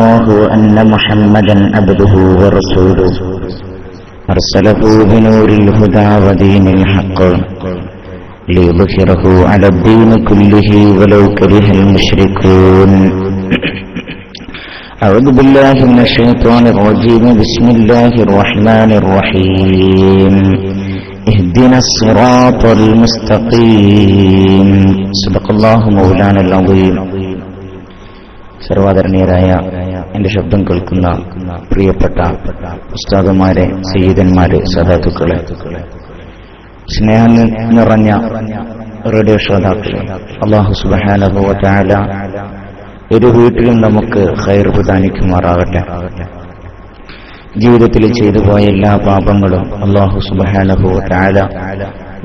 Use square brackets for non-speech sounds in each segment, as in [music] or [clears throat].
الله أن محمدا عبده ورسوله أرسله بنور الهدى ودين الحق ليظهره على الدين كله ولو كره المشركون [clears throat] أعوذ بالله من الشيطان الرجيم بسم الله الرحمن الرحيم اهدنا الصراط المستقيم صدق الله مولانا العظيم സർവാദരണീയരായ എന്റെ ശബ്ദം കേൾക്കുന്ന പ്രിയപ്പെട്ട ഉസ്താദുമാരെ സയ്യിദന്മാരെ സദാത്തുക്കളെ സ്നേഹം നിറഞ്ഞ റേഡിയോ ശ്രോതാക്കളെ അള്ളാഹു സുബാനുഭവത്തായ ഒരു വീട്ടിലും നമുക്ക് ഹൈർ പ്രദാനിക്കുമാറാകട്ടെ. ജീവിതത്തിൽ ചെയ്തു പോയ എല്ലാ പാപങ്ങളും അള്ളാഹു സുബാനുഭവത്തായ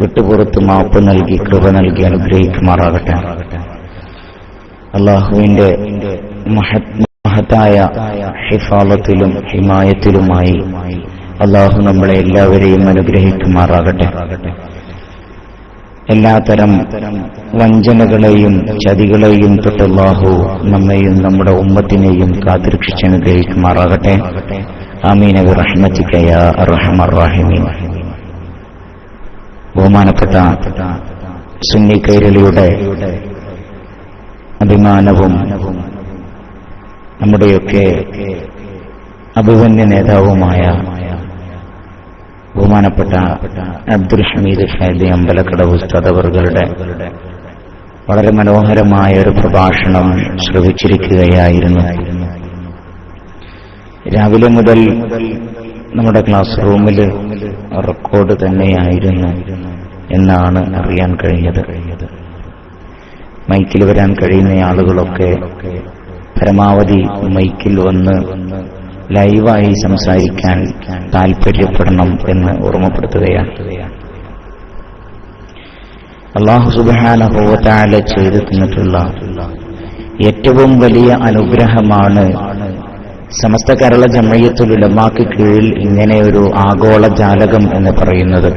വിട്ടുപുറത്ത് മാപ്പ് നൽകി കൃപ നൽകി അനുഗ്രഹിക്കുമാറാകട്ടെ. അള്ളാഹുവിന്റെ മഹത്തായ ഹിഫാലത്തിലും ഹിമായത്തിലുമായി അള്ളാഹു നമ്മളെ എല്ലാവരെയും അനുഗ്രഹിക്കുമാറാകട്ടെ. എല്ലാത്തരം വഞ്ചനകളെയും ചതികളെയും തൊട്ട് അള്ളാഹു നമ്മെയും നമ്മുടെ ഉമ്മത്തിനെയും കാത്തിരക്ഷിച്ച് അനുഗ്രഹിക്കുമാറാകട്ടെ. ആമീന റഹ്മത്തിക്കയ റഹ്മറാഹിമീൻ ബഹുമാനപ്പെട്ട സുന്നി കൈരളിയുടെ അഭിമാനവും നമ്മുടെയൊക്കെ അഭിമന്യ നേതാവുമായ ബഹുമാനപ്പെട്ട അബ്ദുൽ ഹമീദ് ഷാദി അമ്പലക്കട ഉസ്താദവറുകളുടെ വളരെ മനോഹരമായ ഒരു പ്രഭാഷണം ശ്രവിച്ചിരിക്കുകയായിരുന്നു. രാവിലെ മുതൽ നമ്മുടെ ക്ലാസ് റൂമിൽ റെക്കോർഡ് തന്നെയായിരുന്നു എന്നാണ് അറിയാൻ കഴിഞ്ഞത്. മൈക്കിൽ വരാൻ കഴിയുന്ന ആളുകളൊക്കെ പരമാവധി മൈക്കിൽ വന്ന് ലൈവായി സംസാരിക്കാൻ താൽപര്യപ്പെടണം എന്ന് ഓർമ്മപ്പെടുത്തുകയാണ്. അള്ളാഹു സുബാനുഭവത്താല ചെയ്തു തന്നിട്ടുള്ള ഏറ്റവും വലിയ അനുഗ്രഹമാണ് സമസ്ത കേരള ജമയത്തുലുലമാക്ക് കീഴിൽ ഇങ്ങനെ ഒരു ആഗോള ജാലകം എന്ന് പറയുന്നത്.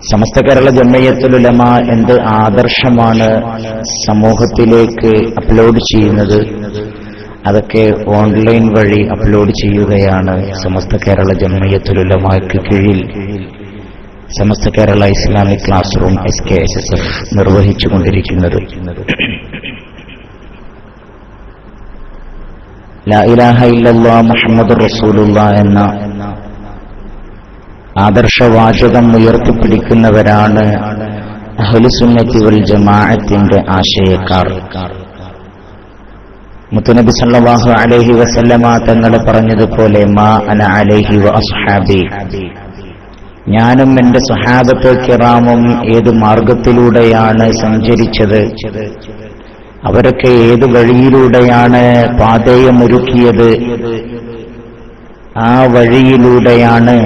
സമസ്ത കേരള ജന്മയത്തിലുലമ എന്ത് ആദർശമാണ് സമൂഹത്തിലേക്ക് അപ്ലോഡ് ചെയ്യുന്നത്? അതൊക്കെ ഓൺലൈൻ വഴി അപ്ലോഡ് ചെയ്യുകയാണ് സമസ്ത കേരള ജന്മയത്തിലുലമാക്ക് കീഴിൽ. Samastha Kerala Islamic class room S K S S F നിർവഹിച്ചുകൊണ്ടിരിക്കുന്നത്. ലാ ഇലാഹ ഇല്ലല്ലാ എന്ന ആദർശവാചകം ഉയർത്തിപ്പിടിക്കുന്നവരാണ് അഹ്ലുസുന്നത്തി വൽ ജമാഅത്തിന്റെ ആശയക്കാർ. മുത്തുനബി സല്ലാഹു അലൈഹി വസല്ലമ തങ്ങൾ പറഞ്ഞതുപോലെ മാ അന അലൈഹി വ ഞാനും എന്റെ സുഹാബത്ത് കിറാമും ഏത് മാർഗത്തിലൂടെയാണ് സഞ്ചരിച്ചത്? അവരൊക്കെ ഏത് വഴിയിലൂടെയാണ് പാതയമൊരുക്കിയത്? ആ വഴിയിലൂടെയാണ്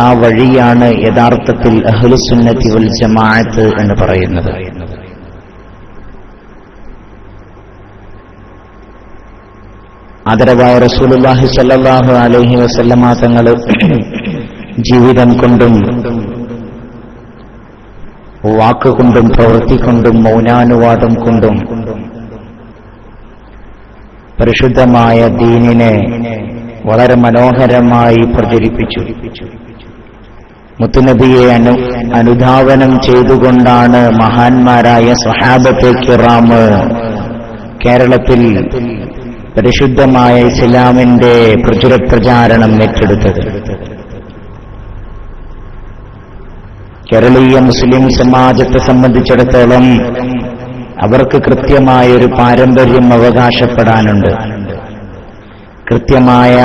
ആ വഴിയാണ് യഥാർത്ഥത്തിൽ അഹ്ലുസുന്നത്തി വൽ ജമാഅത്ത് എന്ന് പറയുന്നത്. ആദരവായ റസൂലുള്ളാഹി സ്വല്ലല്ലാഹു അലൈഹി വസല്ലമ തങ്ങൾ ജീവിതം കൊണ്ടും വാക്കുകൊണ്ടും പ്രവൃത്തി കൊണ്ടും മൗനാനുവാദം കൊണ്ടും പരിശുദ്ധമായ ദീനിനെ വളരെ മനോഹരമായി പ്രചരിപ്പിച്ചു. മുത്തുനബിയെ അനു അനുധാവനം ചെയ്തുകൊണ്ടാണ് മഹാന്മാരായ സഹാബത്തെ കിറാമ് കേരളത്തിൽ പരിശുദ്ധമായ ഇസ്ലാമിന്റെ പ്രചുര പ്രചാരണം ഏറ്റെടുത്തത്. കേരളീയ മുസ്ലിം സമാജത്തെ സംബന്ധിച്ചിടത്തോളം അവർക്ക് കൃത്യമായ ഒരു പാരമ്പര്യം അവകാശപ്പെടാനുണ്ട്. കൃത്യമായ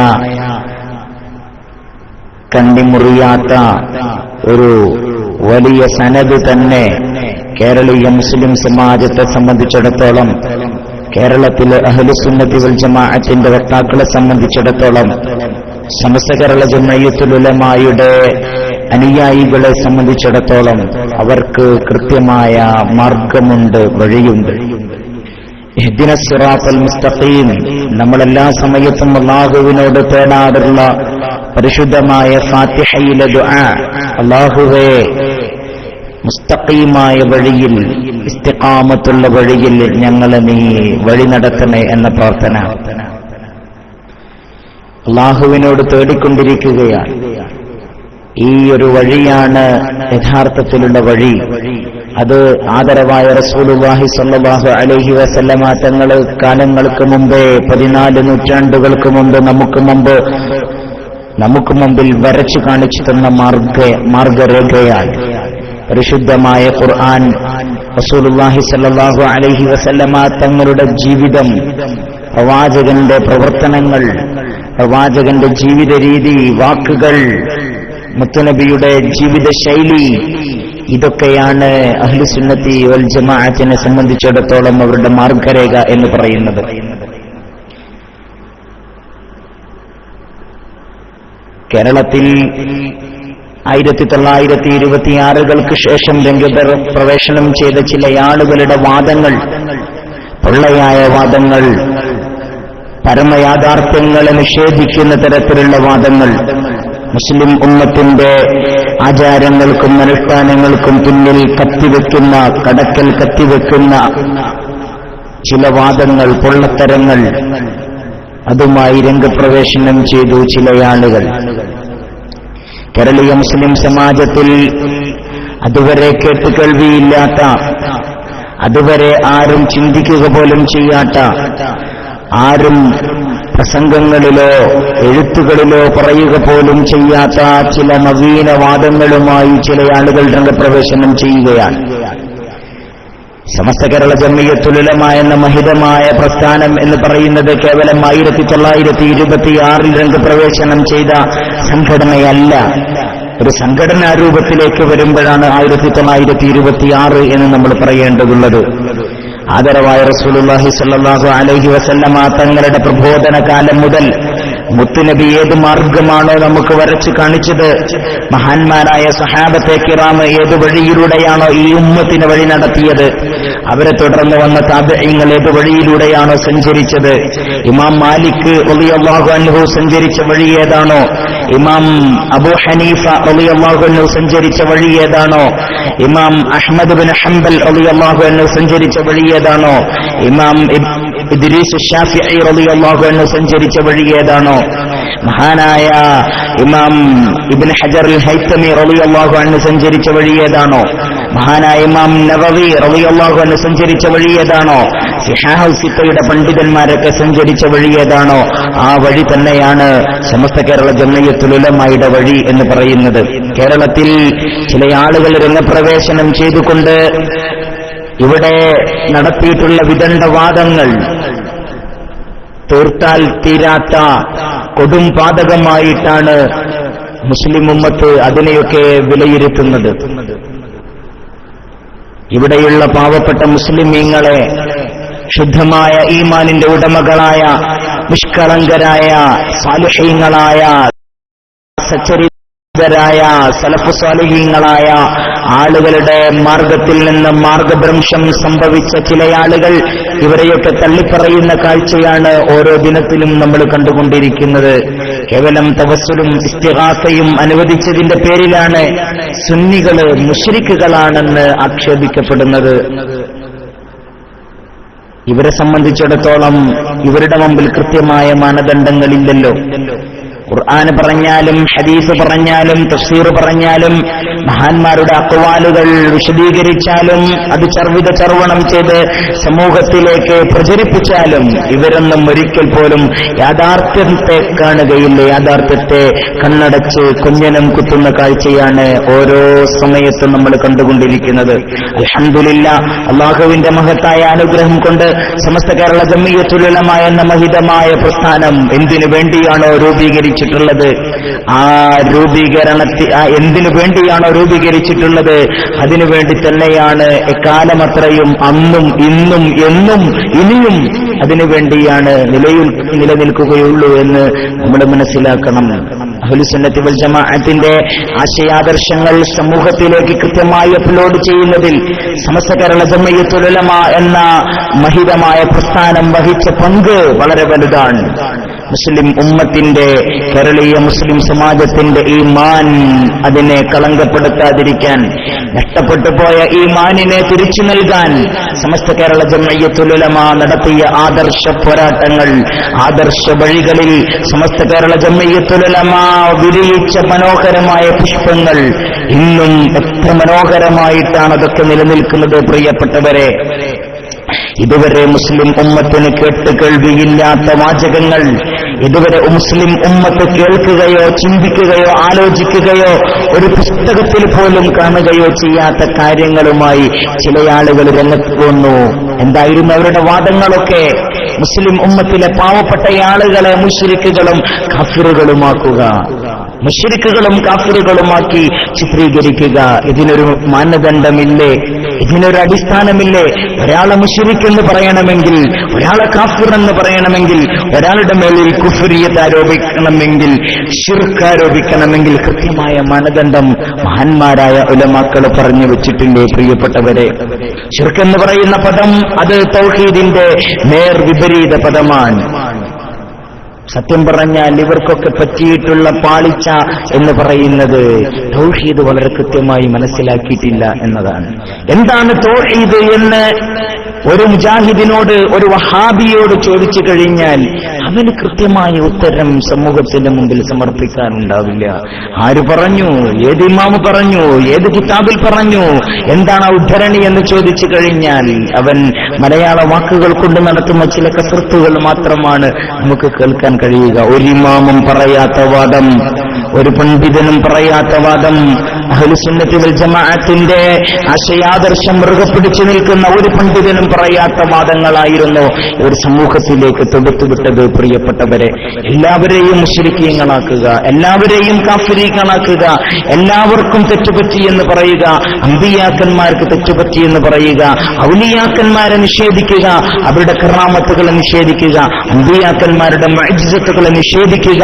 കണ്ടിമുറിയാത്ത ഒരു വലിയ സനത് തന്നെ കേരളീയ മുസ്ലിം സമാജത്തെ സംബന്ധിച്ചിടത്തോളം കേരളത്തിലെ അഹലുസുന്നതികൾ ജമാഅത്തിന്റെ വക്താക്കളെ സംബന്ധിച്ചിടത്തോളം സമസ്ത കേരള ജമയത്തുലമായുടെ അനുയായികളെ സംബന്ധിച്ചിടത്തോളം അവർക്ക് കൃത്യമായ മാർഗമുണ്ട് വഴിയുണ്ട്. നമ്മളെല്ലാ സമയത്തും അള്ളാഹുവിനോട് തേടാറുള്ള പരിശുദ്ധമായ ഫാത്തിഹയിലെ അള്ളാഹുവേ മുസ്തഖീമായ വഴിയിൽ ഇസ്തിഖാമത്തുള്ള വഴിയിൽ ഞങ്ങളെ നീ വഴി നടത്തണേ എന്ന പ്രാർത്ഥന. അള്ളാഹുവിനോട് തേടിക്കൊണ്ടിരിക്കുകയാണ്. ഈ ഒരു വഴിയാണ് യഥാർത്ഥത്തിലുള്ള വഴി. അത് ആദരവായ റസൂലുവാഹി സ്വല്ലല്ലാഹു അലഹി വസല്ലമ തങ്ങൾ കാലങ്ങൾക്ക് മുമ്പേ പതിനാല് നൂറ്റാണ്ടുകൾക്ക് മുമ്പ് നമുക്ക് മുമ്പ് നമുക്ക് മുമ്പിൽ വരച്ചു കാണിച്ചു തന്ന മാർഗ മാർഗരേഖയാണ് പരിശുദ്ധമായ ഖുർആൻ റസൂലുള്ളാഹി സല്ലാഹു അലഹി വസല്ലമ തങ്ങളുടെ ജീവിതം പ്രവാചകന്റെ പ്രവർത്തനങ്ങൾ പ്രവാചകന്റെ ജീവിത രീതി വാക്കുകൾ മുത്തുനബിയുടെ ജീവിത ശൈലി ഇതൊക്കെയാണ് അഹ്ലുസുന്നത്തി വൽ ജമാഅത്തിനെ സംബന്ധിച്ചിടത്തോളം അവരുടെ മാർഗരേഖ എന്ന് പറയുന്നത്. കേരളത്തിൽ ആയിരത്തി തൊള്ളായിരത്തി ഇരുപത്തിയാറുകൾക്ക് ശേഷം രംഗപ്ര പ്രവേശനം ചെയ്ത ചില ആളുകളുടെ വാദങ്ങൾ പൊള്ളയായ വാദങ്ങൾ പരമയാഥാർത്ഥ്യങ്ങളെ നിഷേധിക്കുന്ന തരത്തിലുള്ള വാദങ്ങൾ മുസ്ലിം ഉമ്മത്തിന്റെ ആചാരങ്ങൾക്കും അനുഷ്ഠാനങ്ങൾക്കും പിന്നിൽ കത്തിവെക്കുന്ന കടക്കൽ കത്തിവെക്കുന്ന ചില വാദങ്ങൾ പൊള്ളത്തരങ്ങൾ അതുമായി രംഗപ്രവേശനം ചെയ്തു ചില ആളുകൾ. കേരളീയ മുസ്ലിം സമാജത്തിൽ അതുവരെ കേട്ടുകേൾവിയില്ലാത്ത അതുവരെ ആരും ചിന്തിക്കുക പോലും ചെയ്യാത്ത ആരും പ്രസംഗങ്ങളിലോ എഴുത്തുകളിലോ പറയുക പോലും ചെയ്യാത്ത ചില നവീനവാദങ്ങളുമായി ചില ആളുകൾ രംഗപ്രവേശനം ചെയ്യുകയാണ്. സമസ്ത കേരള ജമ്മിയത്തുലമ എന്ന മഹിതമായ പ്രസ്ഥാനം എന്ന് പറയുന്നത് കേവലം ആയിരത്തി തൊള്ളായിരത്തി ഇരുപത്തിയാറിൽ രംഗപ്രവേശനം ചെയ്ത സംഘടനയല്ല. ഒരു സംഘടനാ രൂപത്തിലേക്ക് വരുമ്പോഴാണ് ആയിരത്തി തൊള്ളായിരത്തി ഇരുപത്തിയാറ് എന്ന് നമ്മൾ പറയേണ്ടതുള്ളത്. ആദരവായ റസൂലുള്ളാഹി സ്വല്ലല്ലാഹു അലൈഹി വസല്ലമ തങ്ങളുടെ പ്രബോധന കാലം മുതൽ മുത്തുനബി ഏത് മാർഗമാണോ നമുക്ക് വരച്ചു കാണിച്ചത്? മഹാന്മാരായ സഹാബത്തെ കിറാമ് ഏത് വഴിയിലൂടെയാണോ ഈ ഉമ്മത്തിന് വഴി നടത്തിയത്? അവരെ തുടർന്ന് വന്ന താപയങ്ങൾ ഏത് വഴിയിലൂടെയാണോ സഞ്ചരിച്ചത്? ഇമാം മാലിക് റളിയല്ലാഹു അൻഹു സഞ്ചരിച്ച വഴി ഏതാണോ? ഇമാം അബു ഹനീഫ റളിയല്ലാഹു അൻഹു സഞ്ചരിച്ച വഴി ഏതാണോ? ഇമാം അഹ്മദ് ബിൻ ഹംബൽ റളിയല്ലാഹു അൻഹു സഞ്ചരിച്ച വഴി ഏതാണോ? ഇമാം ഇദ്രീസ് ഷാഫിഈ റളിയല്ലാഹു അൻഹു സഞ്ചരിച്ച വഴി ഏതാണോ? മഹാനായ ഇമാം ഇബിൻ ഹജർ ഹൈത്തമി റളിയല്ലാഹു അൻഹു സഞ്ചരിച്ച വഴി ഏതാണോ? മഹാനായ ഇമാം നവവി റളിയല്ലാഹു എന്ന് സഞ്ചരിച്ച വഴി ഏതാണോ? സിഹാഹ് സിത്തയുടെ പണ്ഡിതന്മാരൊക്കെ സഞ്ചരിച്ച വഴി ഏതാണോ? ആ വഴി തന്നെയാണ് സമസ്ത കേരള ജമ്മയത്തുലുലമായുടെ വഴി എന്ന് പറയുന്നത്. കേരളത്തിൽ ചില ആളുകൾ രംഗപ്രവേശനം ചെയ്തുകൊണ്ട് ഇവിടെ നടത്തിയിട്ടുള്ള വിദണ്ഡവാദങ്ങൾ തീർത്താൽ തീരാത്ത കൊടും പാതകമായിട്ടാണ് മുസ്ലിം ഉമ്മത്ത് അതിനെയൊക്കെ വിലയിരുത്തുന്നത്. ഇവിടെയുള്ള പാവപ്പെട്ട മുസ്ലിമീങ്ങളെ ശുദ്ധമായ ഈമാനിന്റെ ഉടമകളായ നിഷ്കളങ്കരായ സാലുഹീങ്ങളായ സച്ചരിതരായ സലഫു സ്വാലിഹീങ്ങളായ ആളുകളുടെ മാർഗത്തിൽ നിന്ന് മാർഗഭ്രംശം സംഭവിച്ച ചില ആളുകൾ ഇവരെയൊക്കെ തള്ളിപ്പറയുന്ന കാഴ്ചയാണ് ഓരോ ദിനത്തിലും നമ്മൾ കണ്ടുകൊണ്ടിരിക്കുന്നത്. കേവലം തപസ്സലും ഇസ്തിഹാസയും അനുവദിച്ചതിന്റെ പേരിലാണ് സുന്നികൾ മുഷരിക്കുകളാണെന്ന് ആക്ഷേപിക്കപ്പെടുന്നത്. ഇവരെ സംബന്ധിച്ചിടത്തോളം ഇവരുടെ മുമ്പിൽ കൃത്യമായ മാനദണ്ഡങ്ങളില്ലല്ലോ. ഖുർആൻ പറഞ്ഞാലും ഹദീസ് പറഞ്ഞാലും തഫ്സീർ പറഞ്ഞാലും മഹാന്മാരുടെ അക്വാലുകൾ വിശദീകരിച്ചാലും അത് ചർവിത ചർവണം ചെയ്ത് സമൂഹത്തിലേക്ക് പ്രചരിപ്പിച്ചാലും ഇവരൊന്നും ഒരിക്കൽ പോലും യാഥാർത്ഥ്യത്തെ കാണുകയില്ല. യാഥാർത്ഥ്യത്തെ കണ്ണടച്ച് കുഞ്ഞനം കുത്തുന്ന കാഴ്ചയാണ് ഓരോ സമയത്തും നമ്മൾ കണ്ടുകൊണ്ടിരിക്കുന്നത്. അൽഹംദുലില്ല അള്ളാഹുവിന്റെ മഹത്തായ അനുഗ്രഹം കൊണ്ട് സമസ്ത കേരള ജമ്മിയത്തുലമായ എന്ന മഹിതമായ പ്രസ്ഥാനം എന്തിനു വേണ്ടിയാണോ രൂപീകരിച്ചിട്ടുള്ളത്? ആ രൂപീകരണത്തിൽ ആ എന്തിനു വേണ്ടിയാണോ രൂപീകരിച്ചിട്ടുള്ളത്? അതിനു വേണ്ടി തന്നെയാണ് എക്കാലമത്രയും അന്നും ഇന്നും എന്നും ഇനിയും അതിനു വേണ്ടിയാണ് നിലയിൽ നിലനിൽക്കുകയുള്ളൂ എന്ന് നമ്മൾ മനസ്സിലാക്കണം. അഹ്ലുസുന്നത്തി വൽ ജമാഅത്തിന്റെ ആശയാദർശങ്ങൾ സമൂഹത്തിലേക്ക് കൃത്യമായി അപ്ലോഡ് ചെയ്യുന്നതിൽ സമസ്ത കേരള ജമ്മയ്യത്തുലമ എന്ന മഹിതമായ പ്രസ്ഥാനം വഹിച്ച പങ്ക് വളരെ വലുതാണ്. മുസ്ലിം ഉമ്മത്തിന്റെ കേരളീയ മുസ്ലിം സമാജത്തിന്റെ ഈ മാൻ അതിനെ കളങ്കപ്പെടുത്താതിരിക്കാൻ നഷ്ടപ്പെട്ടു പോയ ഈ മാനിനെ തിരിച്ചു നൽകാൻ സമസ്ത കേരള ജമ്മയ്യത്തുലമ നടത്തിയ ആദർശ പോരാട്ടങ്ങൾ ആദർശ വഴികളിൽ സമസ്ത കേരള ജമ്മയ്യത്തുലമ വിരിയിച്ച മനോഹരമായ പുഷ്പങ്ങൾ ഇന്നും എത്ര മനോഹരമായിട്ടാണ് അതൊക്കെ നിലനിൽക്കുന്നത് പ്രിയപ്പെട്ടവരെ. ഇതുവരെ മുസ്ലിം ഉമ്മത്തിന് കേട്ട് കേൾവിയില്ലാത്ത വാചകങ്ങൾ ഇതുവരെ മുസ്ലിം ഉമ്മത്ത് കേൾക്കുകയോ ചിന്തിക്കുകയോ ആലോചിക്കുകയോ ഒരു പുസ്തകത്തിൽ പോലും കാണുകയോ ചെയ്യാത്ത കാര്യങ്ങളുമായി ചില ആളുകൾ രംഗത്ത് വന്നു. എന്തായിരുന്നു അവരുടെ വാദങ്ങളൊക്കെ? മുസ്ലിം ഉമ്മത്തിലെ പാവപ്പെട്ട ആളുകളെ മുഷിരിക്കുകളും കഫിറുകളുമാക്കുക. മുഷിരിക്കുകളും കാഫിറുകളുമാക്കി ചിത്രീകരിക്കുക. ഇതിനൊരു മാനദണ്ഡമില്ലേ? ഇതിനൊരു അടിസ്ഥാനമില്ലേ? ഒരാളെ മുഷിരിക്കെന്ന് പറയണമെങ്കിൽ ഒരാളെ കാഫിർ എന്ന് പറയണമെങ്കിൽ ഒരാളുടെ മേലിൽ കുഫുരിയത്ത് ആരോപിക്കണമെങ്കിൽ ഷിർക്ക് ആരോപിക്കണമെങ്കിൽ കൃത്യമായ മാനദണ്ഡം മഹാന്മാരായ ഉലമാക്കൾ പറഞ്ഞു വെച്ചിട്ടുണ്ട് പ്രിയപ്പെട്ടവരെ. ഷിർക്ക് എന്ന് പറയുന്ന പദം അത് തൗഹീദിന്റെ നേർ വിപരീത പദമാണ്. സത്യം പറഞ്ഞാൽ ഇവർക്കൊക്കെ പറ്റിയിട്ടുള്ള പാളിച്ച എന്ന് പറയുന്നത് തൗഹീദ് വളരെ കൃത്യമായി മനസ്സിലാക്കിയിട്ടില്ല എന്നതാണ്. എന്താണ് തൗഹീദ് എന്ന് ഒരു മുജാഹിദിനോട് ഒരു വഹാബിയോട് ചോദിച്ചു കഴിഞ്ഞാൽ അവന് കൃത്യമായ ഉത്തരം സമൂഹത്തിന്റെ മുമ്പിൽ സമർപ്പിക്കാനുണ്ടാവില്ല. ആര് പറഞ്ഞു? ഏത് ഇമാമ് പറഞ്ഞു? ഏത് കിതാബിൽ പറഞ്ഞു? എന്താണ് ഉദ്ധരണി എന്ന് ചോദിച്ചു കഴിഞ്ഞാൽ അവൻ മലയാള വാക്കുകൾ കൊണ്ട് നടത്തുന്ന ചില കസർത്തുകൾ മാത്രമാണ് നമുക്ക് കേൾക്കാൻ കഴിയുക. ഒരു പറയാത്ത വാദം ഒരു പണ്ഡിതനും പറയാത്ത വാദം അഹ്ലുസുന്നത്തി വൽ ജമാഅത്തിന്റെ ആശയാദർശം മുറുകെ പിടിച്ചു നിൽക്കുന്ന ഒരു പണ്ഡിതനും പറയാത്ത വാദങ്ങളായിരുന്നു ഒരു സമൂഹത്തിലേക്ക് തൊടുത്തുവിട്ടത് പ്രിയപ്പെട്ടവരെ. എല്ലാവരെയും മുശ്രിക്കീങ്ങളാക്കുക എല്ലാവരെയും കാഫിരീങ്ങളാക്കുക എല്ലാവർക്കും തെറ്റുപറ്റി എന്ന് പറയുക അമ്പിയാക്കന്മാർക്ക് തെറ്റുപറ്റി എന്ന് പറയുക ഔലിയാക്കന്മാരെ നിഷേധിക്കുക അവരുടെ കറാമത്തുകളെ നിഷേധിക്കുക അമ്പിയാക്കന്മാരുടെ മൈജിസത്തുകളെ നിഷേധിക്കുക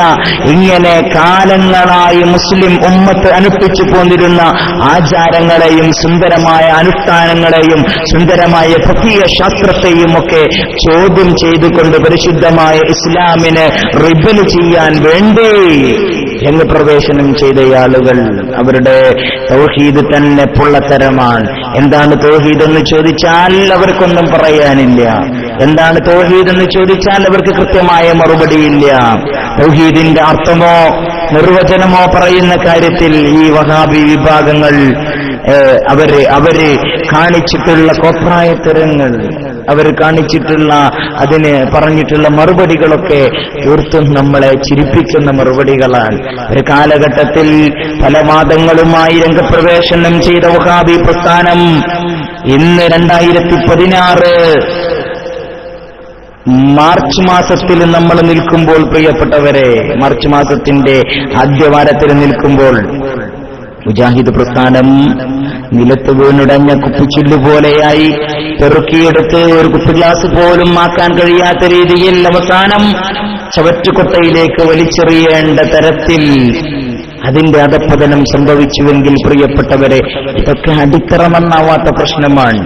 ഇങ്ങനെ കാലങ്ങളായി മുസ്ലിം ഉമ്മത്ത് അനുഷ്ഠിച്ചു പോന്നിരുന്ന ആചാരങ്ങളെയും സുന്ദരമായ അനുഷ്ഠാനങ്ങളെയും സുന്ദരമായ പ്രത്യേക ശാസ്ത്രത്തെയും ഒക്കെ ചോദ്യം ചെയ്തുകൊണ്ട് പരിശുദ്ധമായ ഇസ്ലാമിനെ റിബൽ ചെയ്യാൻ വേണ്ടി രംഗപ്രവേശനം ചെയ്ത ആളുകൾ അവരുടെ തൗഹീദ് തന്നെ പുള്ളത്തരമാണ്. എന്താണ് തൗഹീദ് എന്ന് ചോദിച്ചാൽ അവർക്കൊന്നും പറയാനില്ല. എന്താണ് തൗഹീദ് എന്ന് ചോദിച്ചാൽ അവർക്ക് കൃത്യമായ മറുപടിയില്ല. തൗഹീദിന്റെ അർത്ഥമോ നിർവചനമോ പറയുന്ന കാര്യത്തിൽ ഈ വഹാബി വിഭാഗങ്ങൾ അവർ അവർ കാണിച്ചിട്ടുള്ള കോപ്രായത്തരങ്ങൾ അവർ കാണിച്ചിട്ടുള്ള അതിന് പറഞ്ഞിട്ടുള്ള മറുപടികളൊക്കെ തീർത്തും നമ്മളെ ചിരിപ്പിക്കുന്ന മറുപടികളാണ്. ഒരു കാലഘട്ടത്തിൽ പല വാദങ്ങളുമായി രംഗപ്രവേശനം ചെയ്ത വഹാബി പ്രസ്ഥാനം ഇന്ന് രണ്ടായിരത്തി പതിനാറ് മാർച്ച് മാസത്തിൽ നമ്മൾ നിൽക്കുമ്പോൾ പ്രിയപ്പെട്ടവരെ മാർച്ച് മാസത്തിന്റെ ആദ്യവാരത്തിൽ നിൽക്കുമ്പോൾ മുജാഹിദ് പ്രസ്ഥാനം നിലത്ത് വീണുടഞ്ഞ കുപ്പിച്ചില്ലു പോലെയായി പെറുക്കിയെടുത്ത് ഒരു കുപ്പി ഗ്ലാസ് പോലും ആക്കാൻ കഴിയാത്ത രീതിയിൽ അവസാനം ചവറ്റുകൊട്ടയിലേക്ക് വലിച്ചെറിയേണ്ട തരത്തിൽ അതിന്റെ അധപ്പതനം സംഭവിച്ചുവെങ്കിൽ പ്രിയപ്പെട്ടവരെ ഇതൊക്കെ അടിത്തറ നന്നാവാത്ത പ്രശ്നമാണ്.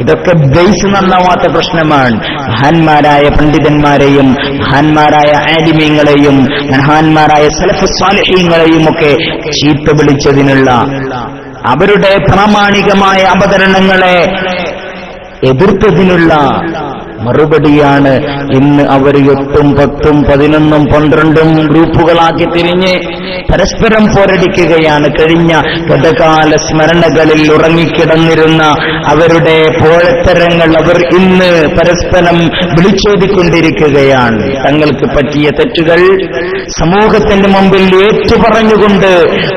ഇതൊക്കെ ബേസ് നന്നാവാത്ത പ്രശ്നമാണ്. മഹാന്മാരായ പണ്ഡിതന്മാരെയും മഹാന്മാരായ ആലിമ്യങ്ങളെയും മഹാന്മാരായ സലഫ് സ്വാലഹ്യങ്ങളെയും ഒക്കെ ചീത്ത വിളിച്ചതിനുള്ള അവരുടെ പ്രാമാണികമായ അവതരണങ്ങളെ എതിർത്തതിനുള്ള മറുപടിയാണ്. ഇന്ന് അവർ എട്ടും പത്തും പതിനൊന്നും പന്ത്രണ്ടും ഗ്രൂപ്പുകളാക്കി തിരിഞ്ഞ് പരസ്പരം പോരടിക്കുകയാണ്. കഴിഞ്ഞ ഗതകാല സ്മരണകളിൽ ഉറങ്ങിക്കിടന്നിരുന്ന അവരുടെ പോഴത്തരങ്ങൾ അവർ ഇന്ന് പരസ്പരം വിളിച്ചോതിക്കൊണ്ടിരിക്കുകയാണ്. തങ്ങൾക്ക് പറ്റിയ തെറ്റുകൾ സമൂഹത്തിന്റെ മുമ്പിൽ ഏറ്റുപറഞ്ഞുകൊണ്ട്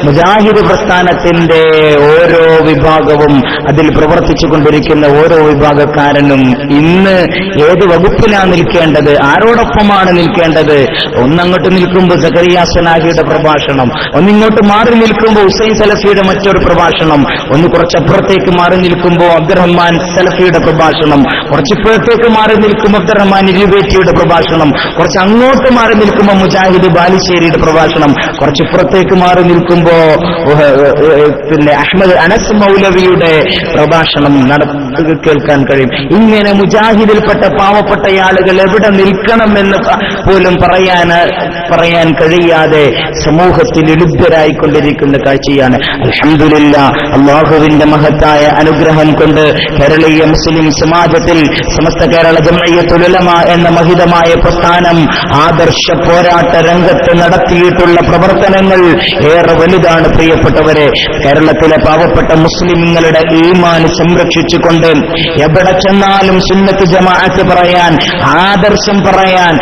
മുജാഹിദ് പ്രസ്ഥാനത്തിന്റെ ഓരോ വിഭാഗവും അതിൽ പ്രവർത്തിച്ചു കൊണ്ടിരിക്കുന്ന ഓരോ വിഭാഗക്കാരനും ഇന്ന് ഏത് വകുപ്പിലാണ് നിൽക്കേണ്ടത്? ആരോടൊപ്പമാണ് നിൽക്കേണ്ടത്? ഒന്നങ്ങോട്ട് നിൽക്കുമ്പോൾ സക്കരിയ സലാഹിയുടെ പ്രഭാഷണം ഒന്നിങ്ങോട്ട് മാറി നിൽക്കുമ്പോൾ ഹുസൈൻ സലഫിയുടെ മറ്റൊരു പ്രഭാഷണം ഒന്ന് കുറച്ചപ്പുറത്തേക്ക് മാറി നിൽക്കുമ്പോൾ അബ്ദുറഹ്മാൻ സലഫിയുടെ പ്രഭാഷണം കുറച്ചിപ്പുറത്തേക്ക് മാറി നിൽക്കുമ്പോൾ അബ്ദുറഹ്മാൻ ഇരുവേറ്റിയുടെ പ്രഭാഷണം കുറച്ച് അങ്ങോട്ട് മാറി നിൽക്കുമ്പോൾ മുജാഹിദ് ബാലുശ്ശേരിയുടെ പ്രഭാഷണം കുറച്ചിപ്പുറത്തേക്ക് മാറി നിൽക്കുമ്പോ പിന്നെ അഹമ്മദ് അനസ് മൗലവിയുടെ പ്രഭാഷണം നട കേൾക്കാൻ കഴിയും. ഇങ്ങനെ മുജാഹിദിൽപ്പെട്ട എവിടെ പാവപ്പെട്ട ആളുകൾ എവിടെ നിൽക്കണമെന്ന് പോലും പറയാൻ പറയാൻ കഴിയാതെ സമൂഹത്തിൽ എളുപ്പരായിക്കൊണ്ടിരിക്കുന്ന കാഴ്ചയാണ്. അലഹമില്ല അള്ളാഹുവിന്റെ മഹത്തായ അനുഗ്രഹം കൊണ്ട് കേരളീയ മുസ്ലിം സമാജത്തിൽ സമസ്ത കേരള ജമയത്തുലമ എന്ന മഹിതമായ പ്രസ്ഥാനം ആദർശ പോരാട്ട രംഗത്ത് നടത്തിയിട്ടുള്ള പ്രവർത്തനങ്ങൾ ഏറെ വലുതാണ് പ്രിയപ്പെട്ടവരെ. കേരളത്തിലെ പാവപ്പെട്ട മുസ്ലിങ്ങളുടെ ഈമാൻ സംരക്ഷിച്ചുകൊണ്ട് എവിടെ ചെന്നാലും സുന്നത്ത് ജമാഅത്ത് പറയാൻ ആദർശം പറയാൻ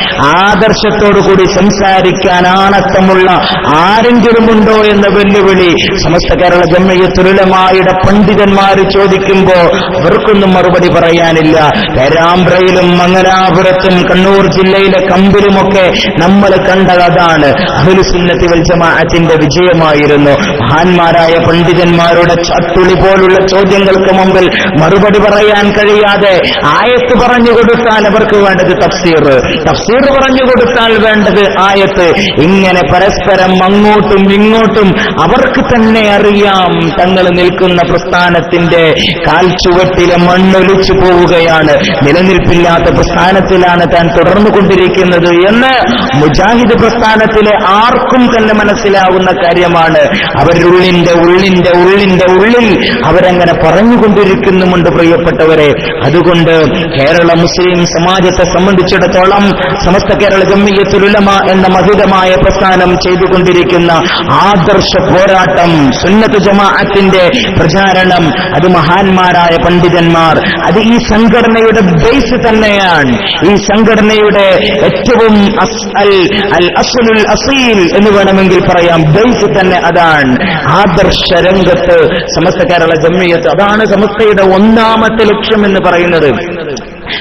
ആദർശത്തോടുകൂടി സംസാരിക്കാൻ ആണത്തമുള്ള ആരെങ്കിലും ഉണ്ടോ എന്ന വെല്ലുവിളി സമസ്ത കേരള ജമ്മയത്തുലമായുടെ പണ്ഡിതന്മാർ ചോദിക്കുമ്പോ അവർക്കൊന്നും മറുപടി പറയാനില്ല. പേരാമ്പ്രയിലും മംഗലാപുരത്തും കണ്ണൂർ ജില്ലയിലെ കമ്പിലുമൊക്കെ നമ്മൾ കണ്ടതാണ് അതാണ്. അഹുലുസുന്നത്തി വൽ ജമാഅത്തിന്റെ വിജയമായിരുന്നു. മഹാന്മാരായ പണ്ഡിതന്മാരുടെ ചട്ടുളി പോലുള്ള ചോദ്യങ്ങൾക്ക് മുമ്പിൽ മറുപടി പറയാൻ കഴിയാതെ ആയത്ത് പറഞ്ഞു കൊടുത്താൽ അവർക്ക് വേണ്ടത് തഫ്സീർ. തഫ്സീർ പറഞ്ഞു കൊടുത്താൽ വേണ്ടത് ആയത്ത്. ഇങ്ങനെ പരസ്പരം അങ്ങോട്ടും ഇങ്ങോട്ടും അവർക്ക് തന്നെ അറിയാം തങ്ങൾ നിൽക്കുന്ന പ്രസ്ഥാനത്തിന്റെ കാൽച്ചുവട്ടിലെ മണ്ണൊലിച്ചു പോവുകയാണ്. നിലനിൽപ്പില്ലാത്ത പ്രസ്ഥാനത്തിലാണ് താൻ തുടർന്നുകൊണ്ടിരിക്കുന്നത് എന്ന് മുജാഹിദ് പ്രസ്ഥാനത്തിലെ ആർക്കും തന്നെ മനസ്സിലാവുന്ന കാര്യമാണ്. അവരുള്ളിന്റെ ഉള്ളിന്റെ ഉള്ളിന്റെ ഉള്ളിന്റെ ഉള്ളിൽ അവരങ്ങനെ പറഞ്ഞുകൊണ്ടിരിക്കുന്നുമുണ്ട് പ്രിയപ്പെട്ടവരെ. അതുകൊണ്ട് കേരള മുസ്ലിം സമാജത്തെ സംബന്ധിച്ചിടത്തോളം സമസ്ത കേരള ജമ്മിയത്തുലമ എന്ന മധുരമായ പ്രസ്ഥാനം ചെയ്തുകൊണ്ടിരിക്കുന്ന ആദർശ പോരാട്ടം സുന്നത്ത് ജമാഅത്തിന്റെ പ്രചാരണം അത് മഹാന്മാരായ പണ്ഡിതന്മാർ അത് ഈ സംഘടനയുടെ ബേസ് തന്നെയാണ്. ഈ സംഘടനയുടെ ഏറ്റവും അൽ അസ്ലുൽ അസീൽ എന്ന് വേണമെങ്കിൽ പറയാം. ബേസ് തന്നെ അതാണ്. ആദർശ രംഗത്ത് സമസ്ത കേരള ജമ്മിയത്ത് അതാണ് സമസ്തയുടെ ഒന്നാമത്തെ ലക്ഷ്യം എന്ന് പറയുന്നത്.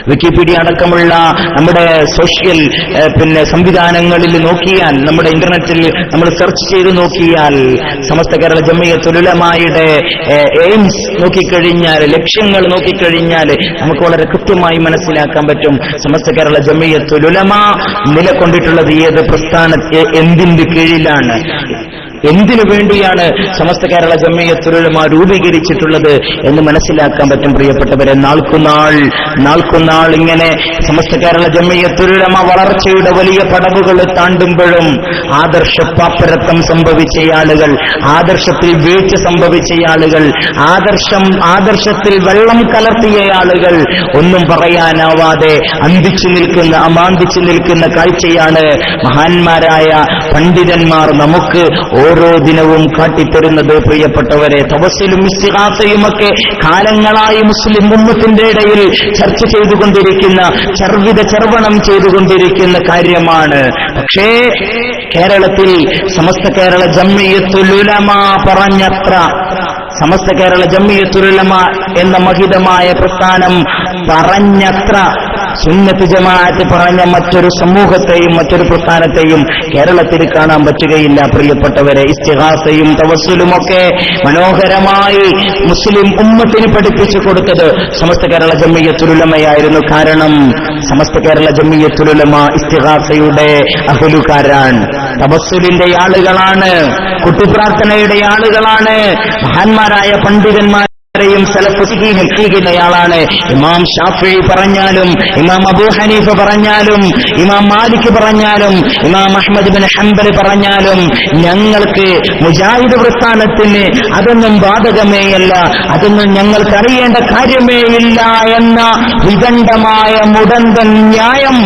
വിക്കിപീഡിയ അടക്കമുള്ള നമ്മുടെ സോഷ്യൽ പിന്നെ സംവിധാനങ്ങളിൽ നോക്കിയാൽ നമ്മുടെ ഇന്റർനെറ്റിൽ നമ്മൾ സെർച്ച് ചെയ്ത് നോക്കിയാൽ സമസ്ത കേരള ജമ്മിയത്തുലമായുടെ എയിംസ് നോക്കിക്കഴിഞ്ഞാൽ ലക്ഷ്യങ്ങൾ നോക്കിക്കഴിഞ്ഞാൽ നമുക്ക് വളരെ കൃത്യമായി മനസ്സിലാക്കാൻ പറ്റും സമസ്ത കേരള ജമ്മിയത്തുലമ നിലകൊണ്ടിട്ടുള്ളത് ഏത് പ്രസ്ഥാന എ- എന്തിന്റെ കീഴിലാണ്. എന്തിനു വേണ്ടിയാണ് സമസ്ത കേരള ജമ്മയത്തുലമ രൂപീകരിച്ചിട്ടുള്ളത് എന്ന് മനസ്സിലാക്കാൻ പറ്റും പ്രിയപ്പെട്ടവരെ. നാൾക്കുനാൾ നാൾക്കുനാൾ ഇങ്ങനെ സമസ്ത കേരള ജമ്മയത്തുലമ വളർച്ചയുടെ വലിയ പടവുകൾ താണ്ടുമ്പോഴും ആദർശ പാപ്പരത്വം സംഭവിച്ച ആളുകൾ ആദർശത്തിൽ വീഴ്ച സംഭവിച്ച ആളുകൾ ആദർശം ആദർശത്തിൽ വെള്ളം കലർത്തിയ ആളുകൾ ഒന്നും പറയാനാവാതെ അന്തിച്ചു നിൽക്കുന്ന അമാന്തിച്ചു നിൽക്കുന്ന കാഴ്ചയാണ് മഹാന്മാരായ പണ്ഡിതന്മാർ നമുക്ക് ഓരോ ദിനവും കാട്ടിത്തരുന്നത് പ്രിയപ്പെട്ടവരെ തപസ്സിലും ഇസ്തിഹാസയുമൊക്കെ കാലങ്ങളായി മുസ്ലിം ഉമ്മത്തിന്റെ ഇടയിൽ ചർച്ച ചെയ്തുകൊണ്ടിരിക്കുന്ന ചർവിത ചർവണം ചെയ്തുകൊണ്ടിരിക്കുന്ന കാര്യമാണ്. പക്ഷേ കേരളത്തിൽ സമസ്ത കേരള ജമ്മിയത്തുലുലമ പറഞ്ഞത്ര. സമസ്ത കേരള ജമ്മിയത്തുലുലമ എന്ന മഹിതമായ പ്രസ്ഥാനം പറഞ്ഞത്ര. സുന്നത്ത് ജമാഅത്ത് പറഞ്ഞ മറ്റൊരു സമൂഹത്തെയും മറ്റൊരു പ്രസ്ഥാനത്തെയും കേരളത്തിൽ കാണാൻ പറ്റുകയില്ല പ്രിയപ്പെട്ടവരെ. ഇസ്തിഹാസയും തവസ്സലുമൊക്കെ മനോഹരമായി മുസ്ലിം ഉമ്മത്തിന് പഠിപ്പിച്ചു കൊടുത്തത് സമസ്ത കേരള ജമ്മിയത്തുലുലമയായിരുന്നു കാരണം സമസ്ത കേരള ജമ്മിയത്തുലുലമ ഇസ്തിഹാസയുടെ അഹലുകാരാൻ തപസ്സുലിന്റെ ആളുകളാണ് കുട്ടിപ്രാർത്ഥനയുടെ ആളുകളാണ് മഹാന്മാരായ പണ്ഡിതന്മാർ യും ചെയ്യുന്നയാളാണ് ഇമാം ഷാഫി പറഞ്ഞാലും ഇമാം അബൂ ഹനീഫ് പറഞ്ഞാലും ഇമാം മാലിക് പറഞ്ഞാലും ഇമാം അഹമ്മദ് ബിൻ ഹംബൽ പറഞ്ഞാലും ഞങ്ങൾക്ക് മുജാഹിദ് വൃത്താനത്തിന് അതൊന്നും ബാധകമേയല്ല അതൊന്നും ഞങ്ങൾക്ക് അറിയേണ്ട കാര്യമേയില്ല എന്ന വിദണ്ഡമായ മുടന്തൻ ന്യായം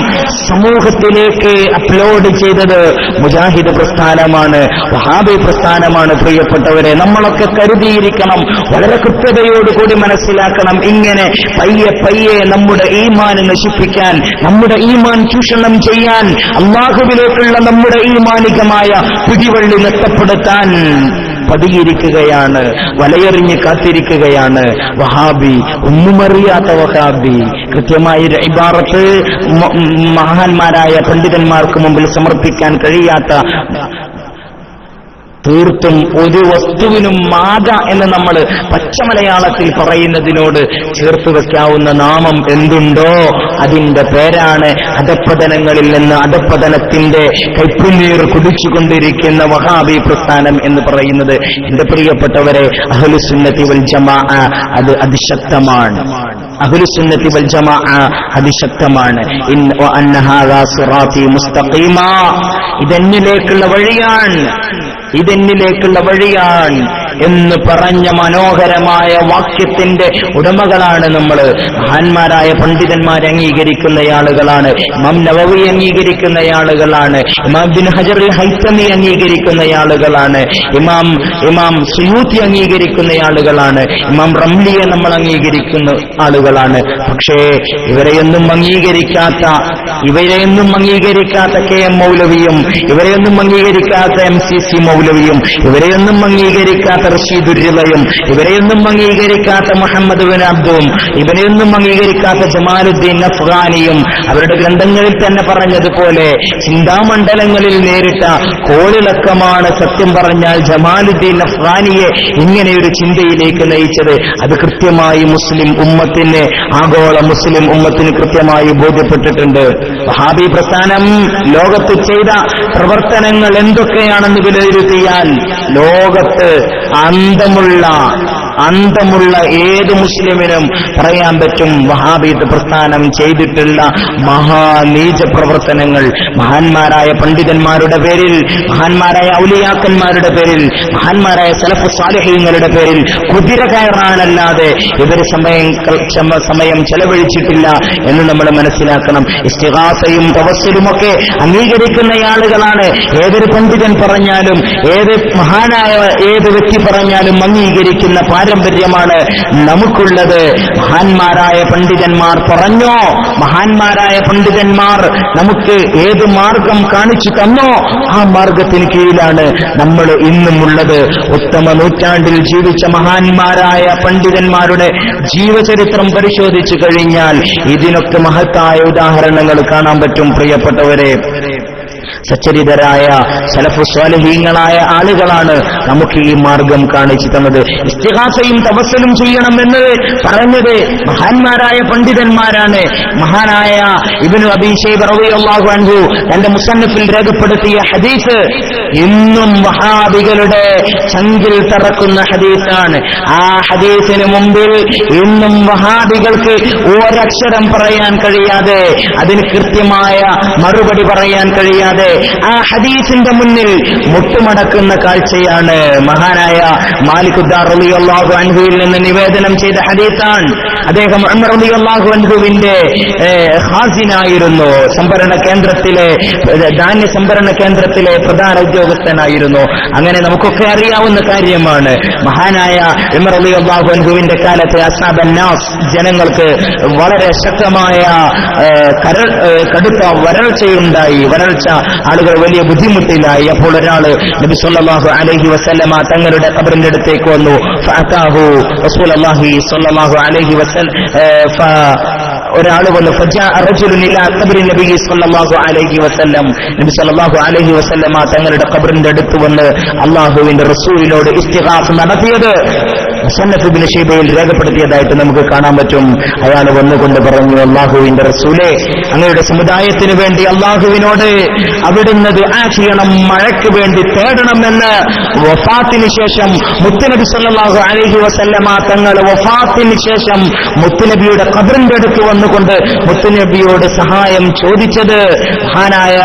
സമൂഹത്തിലേക്ക് അപ്ലോഡ് ചെയ്തത് മുജാഹിദ് പ്രസ്ഥാനമാണ് വഹാബി പ്രസ്ഥാനമാണ്. പ്രിയപ്പെട്ടവരെ നമ്മളൊക്കെ കരുതിയിരിക്കണം വളരെ കൃത്യതയോടുകൂടി മനസ്സിലാക്കണം. ഇങ്ങനെ പയ്യെ പയ്യെ നമ്മുടെ ഈമാൻ നശിപ്പിക്കാൻ നമ്മുടെ ഈമാൻ ചൂഷണം ചെയ്യാൻ അള്ളാഹുവിലേക്കുള്ള നമ്മുടെ ഈമാനികമായ പിടിവള്ളി നഷ്ടപ്പെടുത്താൻ പതിയിരിക്കുകയാണ് വലയെറിഞ്ഞ് കാത്തിരിക്കുകയാണ്. വഹാബി ഒന്നുമറിയാത്ത വഹാബി കൃത്യമായ ഇബാറത്ത് മഹാന്മാരായ പണ്ഡിതന്മാർക്ക് മുമ്പിൽ സമർപ്പിക്കാൻ കഴിയാത്ത തീർത്തും ഒരു വസ്തുവിനും മാത എന്ന് നമ്മൾ പച്ചമലയാളത്തിൽ പറയുന്നതിനോട് ചേർത്ത് വെക്കാവുന്ന നാമം എന്തുണ്ടോ അതിന്റെ പേരാണ് അധപ്പതനങ്ങളിൽ നിന്ന് അധപ്പതനത്തിന്റെ കൈപ്പുനീർ കുടിച്ചുകൊണ്ടിരിക്കുന്ന വഹാബി പ്രസ്ഥാനം എന്ന് പറയുന്നത്. എന്റെ പ്രിയപ്പെട്ടവരെ അഹ്ലുസുന്നത്തി വൽ ജമാ അത് അതിശക്തമാണ്. അഹുലുസുന്നത്തി വൽ ജമാ അതിശക്തമാണ്. ഇൻ ഇതെന്നിലേക്കുള്ള വഴിയാണ്. ഇതെന്നിലേക്കുള്ള വഴിയാണ് എന്ന് പറഞ്ഞ മനോഹരമായ വാക്യത്തിന്റെ ഉടമകളാണ് നമ്മൾ മഹാന്മാരായ പണ്ഡിതന്മാർ അംഗീകരിക്കുന്ന ആളുകളാണ് ഇമാം നവവി അംഗീകരിക്കുന്ന ആളുകളാണ് ഇമാം ബിൻ ഹജർ ഹൈസമി അംഗീകരിക്കുന്ന ആളുകളാണ് ഇമാം ഇമാം സുയൂത്തി അംഗീകരിക്കുന്ന ആളുകളാണ് ഇമാം റംലിയെ നമ്മൾ അംഗീകരിക്കുന്ന ആളുകളാണ്. പക്ഷേ ഇവരെയൊന്നും അംഗീകരിക്കാത്ത ഇവരെയൊന്നും അംഗീകരിക്കാത്ത കെ എം മൗലവിയും ഇവരെയൊന്നും അംഗീകരിക്കാത്ത എം സി സി മൗലവിയും ഇവരെയൊന്നും അംഗീകരിക്കാത്ത ഇവരെയൊന്നും അംഗീകരിക്കാത്ത മുഹമ്മദ് ബിൻ അബ്ദുവും ഇവരെയൊന്നും അംഗീകരിക്കാത്ത ജമാലുദ്ദീൻ അഫ്ഗാനിയും അവരുടെ ഗ്രന്ഥങ്ങളിൽ തന്നെ പറഞ്ഞതുപോലെ ചിന്താമണ്ഡലങ്ങളിൽ നേരിട്ട കോളിളക്കമാണ് സത്യം പറഞ്ഞാൽ ജമാലുദ്ദീൻ അഫ്ഗാനിയെ ഇങ്ങനെയൊരു ചിന്തയിലേക്ക് നയിച്ചത്. അത് കൃത്യമായി മുസ്ലിം ഉമ്മത്തിന് ആഗോള മുസ്ലിം ഉമ്മത്തിന് കൃത്യമായി ബോധ്യപ്പെട്ടിട്ടുണ്ട്. വഹാബി പ്രസ്ഥാനം ലോകത്ത് ചെയ്ത പ്രവർത്തനങ്ങൾ എന്തൊക്കെയാണെന്ന് വിലയിരുത്തിയാൽ ലോകത്ത് അന്തമുള്ള അന്തമുള്ള ഏത് മുസ്ലിമിനും പറയാൻ പറ്റും വഹാബീത്ത് പ്രസ്ഥാനം ചെയ്തിട്ടുള്ള മഹാനീച പ്രവർത്തനങ്ങൾ. മഹാന്മാരായ പണ്ഡിതന്മാരുടെ പേരിൽ മഹാന്മാരായ ഔലിയാക്കന്മാരുടെ പേരിൽ മഹാന്മാരായ സലഫ് സാലഹീങ്ങളുടെ പേരിൽ കുതിര കയറാനല്ലാതെ ഇവർ സമയം സമയം ചെലവഴിച്ചിട്ടില്ല എന്ന് നമ്മൾ മനസ്സിലാക്കണം. ഇസ്തിഹാസയും തപസ്സലുമൊക്കെ അംഗീകരിക്കുന്ന ആളുകളാണ്. ഏതൊരു പണ്ഡിതൻ പറഞ്ഞാലും ഏത് മഹാനായ ഏത് വ്യക്തി പറഞ്ഞാലും അംഗീകരിക്കുന്ന പാരമ്പര്യമാണ് നമുക്കുള്ളത്. മഹാന്മാരായ പണ്ഡിതന്മാർ പറഞ്ഞോ? മഹാന്മാരായ പണ്ഡിതന്മാർ നമുക്ക് ഏത് മാർഗം കാണിച്ചു തന്നോ? ആ മാർഗത്തിന് കീഴിലാണ് നമ്മൾ ഇന്നും ഉള്ളത് ഉത്തമ നൂറ്റാണ്ടിൽ ജീവിച്ച മഹാന്മാരായ പണ്ഡിതന്മാരുടെ ജീവചരിത്രം പരിശോധിച്ചു കഴിഞ്ഞാൽ ഇതിനൊക്കെ മഹത്തായ ഉദാഹരണങ്ങൾ കാണാൻ പറ്റും പ്രിയപ്പെട്ടവരെ. സച്ചരിതരായ സലഫു സ്വാലഹീങ്ങളായ ആളുകളാണ് നമുക്ക് ഈ മാർഗം കാണിച്ചു തന്നത്. ഇസ്തിഹാസയും തപസ്സലും ചെയ്യണമെന്ന് പറഞ്ഞത് മഹാന്മാരായ പണ്ഡിതന്മാരാണ്. മഹാനായ ഇബിനു അബീഷൈബ് റളിയല്ലാഹു അൻഹു തന്റെ മുസന്നഫിൽ രേഖപ്പെടുത്തിയ ഹദീസ് ഇന്നും മഹാബികളുടെ ചങ്കിൽ തറക്കുന്ന ഹദീസാണ്. ആ ഹദീസിന് മുമ്പിൽ ഇന്നും വഹാബികൾക്ക് ഒരക്ഷരം പറയാൻ കഴിയാതെ അതിന് കൃത്യമായ മറുപടി പറയാൻ കഴിയാതെ ആ ഹദീസിന്റെ മുന്നിൽ മുട്ടുമടക്കുന്ന കാഴ്ചയാണ് മഹാനായ മാലിക്കുദ്ദാർ റളിയല്ലാഹു അൻഹുവിൽ നിന്ന് നിവേദനം ചെയ്ത ഹദീസാണ്. അദ്ദേഹം റളിയല്ലാഹു അൻഹുവിന്റെ ഹാസിനായിരുന്നു സംഭരണ കേന്ദ്രത്തിലെ ധാന്യ സംഭരണ കേന്ദ്രത്തിലെ പ്രധാന ഉദ്യോഗസ്ഥനായിരുന്നു. അങ്ങനെ നമുക്കൊക്കെ അറിയാവുന്ന കാര്യമാണ്. മഹാനായ ഉമർ അള്ളാഹു അൻഹുവിന്റെ കാലത്ത് അസാബന്നാസ് ജനങ്ങൾക്ക് വളരെ ശക്തമായ കരൾ കടുത്ത വരൾച്ചയുണ്ടായി. വരൾച്ച ആളുകൾ വലിയ ബുദ്ധിമുട്ടിലായി. അപ്പോൾ ഒരാൾ നബി സല്ലല്ലാഹു അലൈഹി വസല്ലമ തങ്ങളുടെ ഖബറിന്റെ അടുത്തേക്ക് വന്നു. ഫഅതാഹു റസൂലുള്ളാഹി അലൈഹി വസല്ലം ഒരാൾ വന്നു. അലൈഹി വസല്ലമ തങ്ങളുടെ ഖബറിന്റെ അടുത്ത് വന്ന് അള്ളാഹുവിന്റെ റസൂലിനോട് ഇസ്തിഹാസ് നടത്തിയത്. മുസന്നഫ് ബിൻ ഷൈബയിൽ രേഖപ്പെടുത്തിയതായിട്ട് നമുക്ക് കാണാൻ പറ്റും. അയാൾ വന്നുകൊണ്ട് പറഞ്ഞു അള്ളാഹുവിന്റെ റസൂലെ അങ്ങയുടെ സമുദായത്തിന് വേണ്ടി അള്ളാഹുവിനോട് അവിടുന്ന് ആ ചെയ്യണം മഴയ്ക്ക് വേണ്ടി തേടണം തേടണമെന്ന് വഫാത്തിന് ശേഷം മുത്തുനബി സല്ലാഹു അലഹി വസല്ലമ തങ്ങൾ വഫാത്തിന് ശേഷം മുത്തുനബിയുടെ കബറിന്റെ അടുത്ത് വന്നുകൊണ്ട് മുത്തുനബിയോട് സഹായം ചോദിച്ചത്. മഹാനായ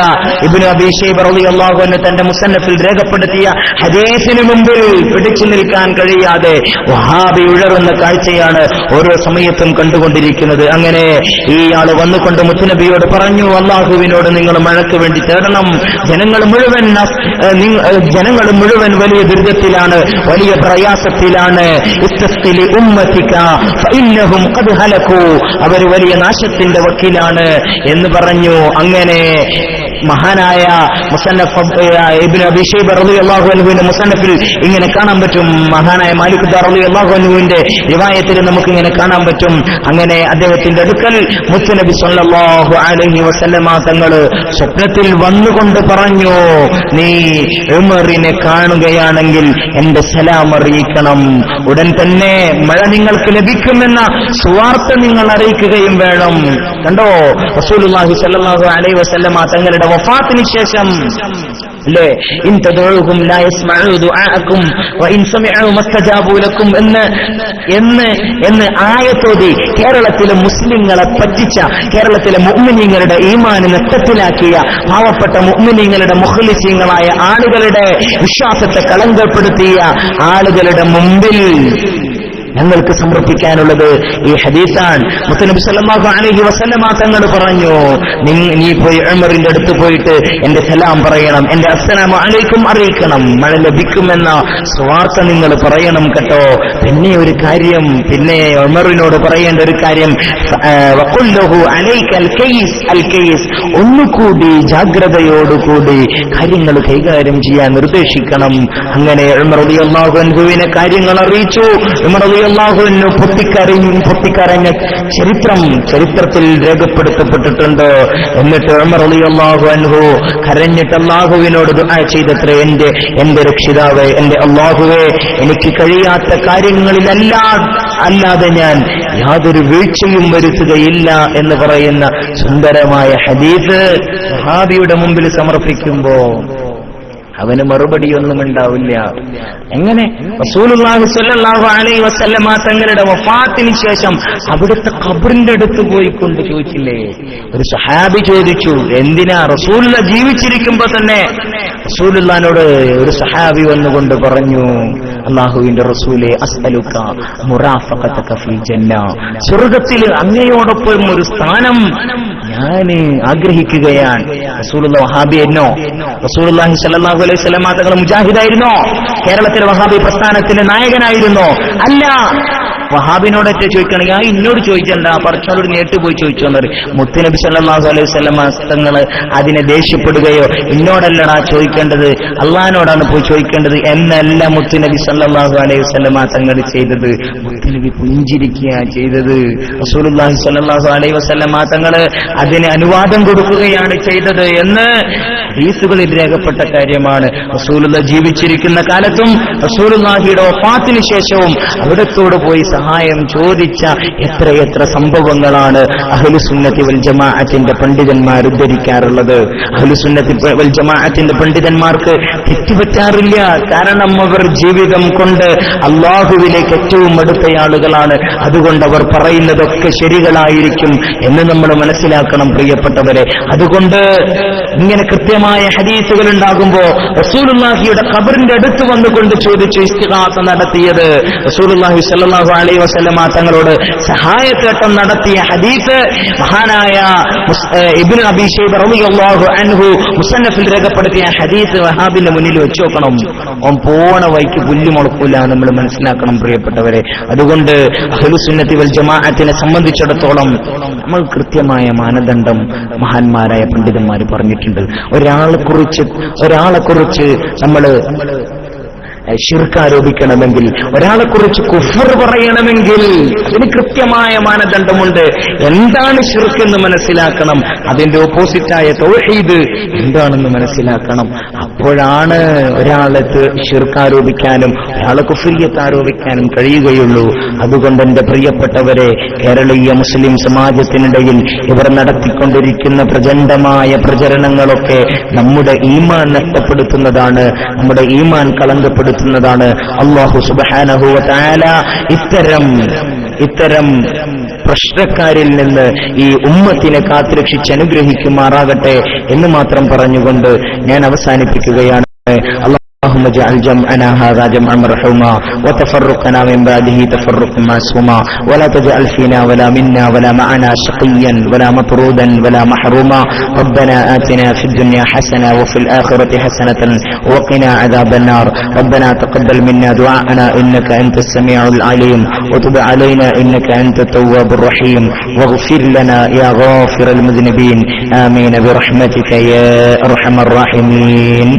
ഇബ്നു അബീഷേബ് ഷൈബ റളിയല്ലാഹു അൻഹു തന്റെ മുസന്നഫിൽ രേഖപ്പെടുത്തിയ ഹദീസിന് മുമ്പിൽ പിടിച്ചു നിൽക്കാൻ കഴിയാതെ വഹാബി ഉഴറുന്ന കാഴ്ചയാണ് ഓരോ സമയത്തും കണ്ടുകൊണ്ടിരിക്കുന്നത്. അങ്ങനെ ഈ ആൾ വന്നുകൊണ്ട് മുത്തുനബിയോട് പറഞ്ഞു അള്ളാഹുവിനോട് നിങ്ങൾ മഴയ്ക്ക് വേണ്ടി തേടണം. ജനങ്ങൾ മുഴുവൻ ജനങ്ങൾ മുഴുവൻ വലിയ ദുരിതത്തിലാണ് വലിയ പ്രയാസത്തിലാണ്. അവർ വലിയ നാശത്തിന്റെ വക്കീലാണ് എന്ന് പറഞ്ഞു. അങ്ങനെ മഹാനായ മുസന്നഫ് ഇബ്നു അബിഷേബ് ഷൈബ റളിയല്ലാഹു അൻഹുവിന്റെ മുസന്നഫിൽ ഇങ്ങനെ കാണാൻ പറ്റും. മഹാനായ മാലിക് ദാർ അള്ളാഹു അൻഹുവിന്റെ റിവായത്തിൽ നമുക്ക് ഇങ്ങനെ കാണാൻ പറ്റും. അങ്ങനെ അദ്ദേഹത്തിന്റെ അടുക്കൽ മുത്തുനബി സല്ലല്ലാഹു അലഹി വസല്ലമ തങ്ങൾ സ്വപ്നത്തിൽ വന്നുകൊണ്ട് പറഞ്ഞു നീ ഉമറിനെ കാണുകയാണെങ്കിൽ എന്റെ സലാം അറിയിക്കണം. ഉടൻ തന്നെ മഴ നിങ്ങൾക്ക് ലഭിക്കുമെന്ന സുവാർത്ത നിങ്ങൾ അറിയിക്കുകയും വേണം. കണ്ടോ? സ്വല്ലല്ലാഹു അലൈഹി വസല്ലമ തങ്ങളുടെ വഫാത്തിന് ശേഷം ലാ യസ്മഉ മസ്തജാബു ലക്കും എന്ന് എന്ന് എന്ന് ആയത്തോതി കേരളത്തിലെ മുസ്ലിങ്ങളെ പറ്റിച്ച കേരളത്തിലെ മുഅ്മിനീങ്ങളുടെ ഈമാൻ നഷ്ടത്തിലാക്കിയ പാവപ്പെട്ട മുഅ്മിനീങ്ങളുടെ മുഖ്ലിസീങ്ങളായ ആളുകളുടെ വിശ്വാസത്തെ കളങ്കപ്പെടുത്തിയ ആളുകളുടെ മുമ്പിൽ ഞങ്ങൾക്ക് സമർപ്പിക്കാനുള്ളത് ഈ ഹദീസാൻ മുത്തനബി സല്ലല്ലാഹു അലഹി വസല്ലമ തങ്ങൾ പറഞ്ഞു നീ പോയി ഉമറിന്റെ അടുത്ത് പോയിട്ട് എന്റെ സലാം പറയണം എന്റെ അസ്സലാമു അലൈക്കും അറിയിക്കണം മഴ ലഭിക്കുമെന്ന സ്വാർത്ഥ നിങ്ങൾ പറയണം കേട്ടോ. പിന്നെ ഒരു കാര്യം പിന്നെ ഉമറിനോട് പറയേണ്ട ഒരു കാര്യം ഒന്നുകൂടി ജാഗ്രതയോടുകൂടി കാര്യങ്ങൾ കൈകാര്യം ചെയ്യാൻ നിർദ്ദേശിക്കണം. അങ്ങനെ ഉമർ അൻഹുവിനെ കാര്യങ്ങൾ അറിയിച്ചു. ഉമർ റളിയല്ലാഹു അൻഹു പൊട്ടിക്കരഞ്ഞു ചരിത്രം ചരിത്രത്തിൽ രേഖപ്പെടുത്തപ്പെട്ടിട്ടുണ്ട്. എന്നിട്ട് ഉമർ റളിയല്ലാഹു അൻഹു കരഞ്ഞിട്ട് അള്ളാഹുവിനോട് ദുആ ചെയ്തത്രേ എന്റെ എന്റെ രക്ഷിതാവേ എന്റെ അള്ളാഹുവേ എനിക്ക് കഴിയാത്ത കാര്യങ്ങളിലല്ല അല്ലാതെ ഞാൻ യാതൊരു വീഴ്ചയും വരുത്തുകയില്ല എന്ന് പറയുന്ന സുന്ദരമായ ഹദീസ് സഹാബിയുടെ മുമ്പിൽ സമർപ്പിക്കുമ്പോ അവന് മറുപടിയൊന്നും ഉണ്ടാവില്ല. എങ്ങനെ? റസൂലുള്ളാഹി സ്വല്ലല്ലാഹു അലൈഹി വസല്ലമ തങ്ങളുടെ വഫാത്തിന് ശേഷം അവിടുത്തെ ഖബറിന്റെ അടുത്ത് പോയിക്കൊണ്ട് ചോദിച്ചില്ലേ? ഒരു സഹാബി ചോദിച്ചു എന്തിനാ റസൂലുള്ള ജീവിച്ചിരിക്കുമ്പോ തന്നെ? റസൂലുള്ളാനോട് ഒരു സഹാബി വന്നുകൊണ്ട് പറഞ്ഞു അള്ളാഹുവിന്റെ റസൂലെ അസ്അലുക്ക മുറാഫഖതക സ്വർഗത്തിൽ അങ്ങയോടൊപ്പം ഒരു സ്ഥാനം ഞാൻ ആഗ്രഹിക്കുകയാണ്. റസൂലുള്ള വഹാബി എന്നോ? റസൂലുള്ളാഹി സ്വല്ലല്ലാഹു അലൈഹി വസല്ലം തങ്ങൾ മുജാഹിദായിരുന്നോ? കേരളത്തിലെ വഹാബി പ്രസ്ഥാനത്തിന്റെ നായകനായിരുന്നോ? അല്ല വഹാബിനോടൊക്കെ ചോദിക്കണെങ്കിൽ ആ ഇന്നോട് ചോദിച്ചണ്ട പറച്ചോട് നേരിട്ട് പോയി ചോദിച്ചു എന്നറി മുത്തുനബി സല്ലല്ലാഹു അലൈഹി വസല്ലം തങ്ങൾ അതിനെ ദേഷ്യപ്പെടുകയോ ഇന്നോടല്ലടാ ചോദിക്കേണ്ടത് അള്ളഹാനോടാണ് പോയി ചോദിക്കേണ്ടത് എന്നല്ല മുത്തുനബി സല്ലാഹു അലൈഹി വസല്ലം തങ്ങൾ ചെയ്തത്. മുത്തുനബി പുഞ്ചിരിക്കുക ചെയ്തത്. റസൂലുള്ളാഹി സ്വല്ലല്ലാഹു അലൈഹി വസല്ലം തങ്ങൾ അതിന് അനുവാദം കൊടുക്കുകയാണ് ചെയ്തത് എന്ന് ഹദീസുകളിൽ രേഖപ്പെട്ട കാര്യമാണ്. റസൂലുള്ള ജീവിച്ചിരിക്കുന്ന കാലത്തും റസൂലുള്ളാഹിയുടെ ഒപ്പാത്തിന് ശേഷവും അവിടത്തോട് പോയി സഹായം ചോദിച്ച എത്രയെത്ര സംഭവങ്ങളാണ് അഹ്ലുസുന്നത്തി വൽ ജമാഅത്തിന്റെ പണ്ഡിതന്മാർ ഉദ്ധരിക്കാറുള്ളത്. അഹ്ലുസുന്നത്തി വൽ ജമാഅത്തിന്റെ പണ്ഡിതന്മാർക്ക് തെറ്റുപറ്റാറില്ല. കാരണം അവർ ജീവിതം കൊണ്ട് അള്ളാഹുവിലേക്ക് ഏറ്റവും അടുത്ത ആളുകളാണ്. അതുകൊണ്ട് അവർ പറയുന്നതൊക്കെ ശരികളായിരിക്കും എന്ന് നമ്മൾ മനസ്സിലാക്കണം പ്രിയപ്പെട്ടവരെ. അതുകൊണ്ട് ഇങ്ങനെ കൃത്യമായ ഹദീസുകൾ ഉണ്ടാകുമ്പോ റസൂലുള്ളാഹിയുടെ ഖബറിന്റെ അടുത്ത് വന്നുകൊണ്ട് ചോദിച്ചു ഇസ്തിഹാസ നടത്തിയത്. റസൂലുള്ളാഹി സ്വല്ലല്ലാഹു അലൈഹി വസല്ലമ തങ്ങളോട് സഹായത്തേട്ടം നടത്തിയ ഹദീസ് മഹാനായ ഇബിൻ ഏഹ് ഇബ്നു അബീ ഷൈബ റളിയല്ലാഹു അൻഹു മുസന്നഫിൽ രേഖപ്പെടുത്തിയ ഹദീസ് വഹാബിന്റെ മുന്നിൽ വെച്ചോക്കണം നോക്കണം. ഓൻ പോണ വൈക്ക് പുല്ലുമുളക്കൂല നമ്മൾ മനസ്സിലാക്കണം പ്രിയപ്പെട്ടവരെ. അതുകൊണ്ട് അഹ്ലുസുന്നത്തി വൽ ജമാഅത്തിനെ സംബന്ധിച്ചിടത്തോളം നമ്മൾ കൃത്യമായ മാനദണ്ഡം മഹാന്മാരായ പണ്ഡിതന്മാർ പറഞ്ഞിട്ടുണ്ട്. ഒരാളെ കുറിച്ച് ഒരാളെ കുറിച്ച് നമ്മൾ ഷിർക്ക് ആരോപിക്കണമെങ്കിൽ ഒരാളെ കുറിച്ച് കുഫർ പറയണമെങ്കിൽ അതിന് കൃത്യമായ മാനദണ്ഡമുണ്ട്. എന്താണ് ഷിർക്ക് എന്ന് മനസ്സിലാക്കണം? അതിന്റെ ഓപ്പോസിറ്റായ തൗഹീദ് എന്താണെന്ന് മനസ്സിലാക്കണം? അപ്പോഴാണ് ഒരാളെ ഷിർക്ക് ആരോപിക്കാനും ഒരാളെ കുഫിരിയത്ത് ആരോപിക്കാനും കഴിയുകയുള്ളൂ. അതുകൊണ്ട് എന്റെ പ്രിയപ്പെട്ടവരെ കേരളീയ മുസ്ലിം സമാജത്തിനിടയിൽ ഇവർ നടത്തിക്കൊണ്ടിരിക്കുന്ന പ്രചണ്ഡമായ പ്രചരണങ്ങളൊക്കെ നമ്മുടെ ഈമാൻ നഷ്ടപ്പെടുത്തുന്നതാണ്. നമ്മുടെ ഈമാൻ കളങ്കപ്പെടുത്തുന്നതാണ് അള്ളാഹു സുബാനഹുവ ഇത്തരം ഇത്തരം പ്രശ്നക്കാരിൽ നിന്ന് ഈ ഉമ്മത്തിനെ കാത്തുരക്ഷിച്ച് അനുഗ്രഹിക്കുമാറാകട്ടെ എന്ന് മാത്രം പറഞ്ഞുകൊണ്ട് ഞാൻ അവസാനിപ്പിക്കുകയാണ്. അള്ളാഹു اللهم اجعل جمعنا هذا جمعا مرحوما وتفرقنا من بعده تفرقا معصوما. ولا تجعل فينا ولا منا ولا معنا شقيا ولا مطرودا ولا محروما. ربنا آتنا في الدنيا حسنة وفي الآخرة حسنة وقنا عذاب النار. ربنا تقبل منا دعاءنا إنك أنت السميع العليم. وتب علينا إنك أنت التواب الرحيم. واغفر لنا يا غافر المذنبين. آمين برحمتك يا أرحم الراحمين.